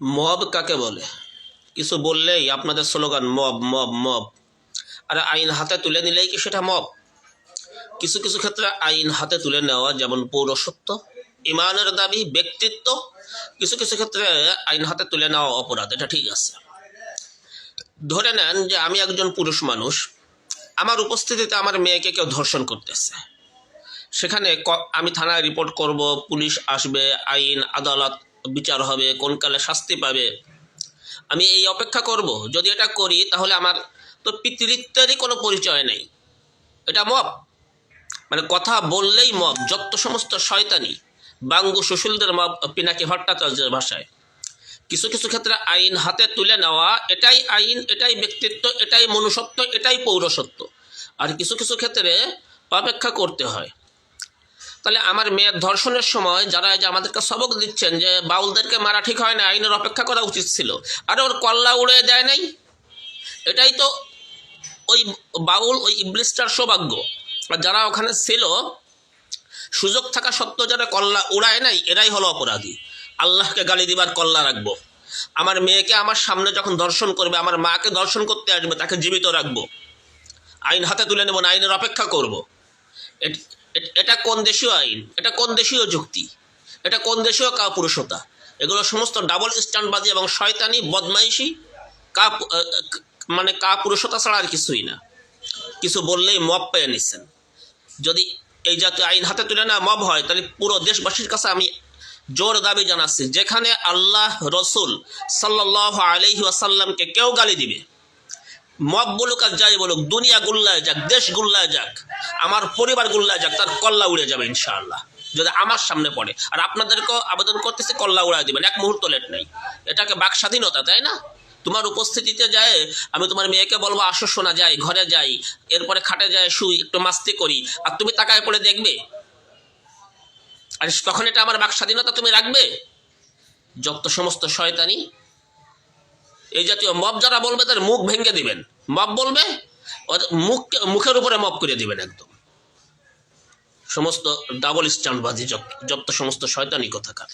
Mob কাকে বলে? কিছু বললেই আপনাদের স্লোগান, মব মব মব। আর আইন হাতে তুলে নিলেই কি সেটা মব? কিছু কিছু ক্ষেত্রে আইন হাতে তুলে নেওয়া যেমন পৌরসত্ব, ইমানের দাবি, ব্যক্তিত্ব, কিছু কিছু ক্ষেত্রে আইন হাতে তুলে নেওয়া অপরাধ, এটা ঠিক আছে। ধরে নেন যে আমি একজন পুরুষ মানুষ, আমার উপস্থিতিতে আমার মেয়েকে কেউ ধর্ষণ করতেছে। সেখানে আমি থানায় রিপোর্ট করব, পুলিশ আসবে, আইন, আদালত বিচার হবে, কোন কালে শাস্তি পাবে। আমি এই অপেক্ষা করব। যদি এটা করি, তাহলে আমার তো পিতৃত্বেরই কোনো পরিচয় নেই। এটা মব। মানে কথা বললেই মব, যত সমস্ত শয়তানি, বাঙ্গু সুশীলদের মব, পিনাকি ভট্টাচার্যের ভাষায়। কিছু কিছু ক্ষেত্রে আইন হাতে তুলে নেওয়া, এটাই আইন, এটাই ব্যক্তিত্ব, এটাই মনুষ্যত্ব, এটাই পৌরসত্ব আর কিছু কিছু ক্ষেত্রে অপেক্ষা করতে হয়। তাহলে আমার মেয়ের ধর্ষণের সময় যারা যে আমাদেরকে সবক দিচ্ছেন যে বাউলদেরকে মারা ঠিক হয় না, আইনের অপেক্ষা করা উচিত ছিল। আর ওর কল্লা উড়ে যায় নাই? এটাই তো ওই বাউল, ওই ইবলিস্টার সৌভাগ্য। আর যারা ওখানে ছিল, সুযোগ থাকা সত্ত্বেও যারা কল্লা উড়ায় নাই, এরাই হলো অপরাধী। আল্লাহকে গালি দিবার কল্লা রাখব। আমার মেয়েকে আমার সামনে যখন দর্শন করবে, আমার মাকে দর্শন করতে আসবে, তাকে জীবিত রাখব। আইন হাতে তুলে নেব না, আইনের অপেক্ষা করব। এট- কোন দেশীয় আইন? এটা কোন দেশীয় যুক্তি? এটা কোন দেশীয় কাপুরুষতা? এগুলো সমস্ত ডাবল স্ট্যান্ডবাজি এবং শয়তানি, বদমাইশি কা মানে কাপুরুষতা ছাড়া আর কিছুই না। কিছু বললেই মব পেয়ে নিচ্ছেন। যদি এই জাতীয় আইন হাতে তুলে না মব হয়, তাহলে পুরো দেশবাসীর কাছে আমি জোর দাবি জানাচ্ছি, যেখানে আল্লাহ রসুল সাল্লাহ আলহি আসাল্লামকে কেউ গালি দিবে। মব বলুক আর যাই বলুক, দুনিয়া গুল্লায় যাক, দেশ গুল্লায় যাক, আমার পরিবার গুল্লায় যাক, তার কল্লা উড়ে যাবে ইনশাআল্লাহ। যদি আমার সামনে পড়ে, আর আপনাদেরকেও আবেদন করতেছে, কল্লা উড়ায় দিবেন। এক মুহূর্ত লেট নেই। এটাকে বাক স্বাধীনতা, তাই না? তোমার উপস্থিতিতে যায়, আমি তোমার মেয়েকে বলব, আসো শোনা যাই, ঘরে যাই, এরপরে খাটে যায়, শুই, একটু মাস্তি করি। আর তুমি তাকায় পড়ে দেখবে, আর তখন এটা আমার বাক স্বাধীনতা তুমি রাখবে? যত সমস্ত শয়তানি এই জাতীয় মব যারা বলবে তার মুখ ভেঙে দিবেন। মব বলবে মুখকে, মুখের উপরে মব করে দিবেন একদম। সমস্ত ডাবল স্ট্যান্ডবাজি যত সমস্ত শয়তানি কথাকার।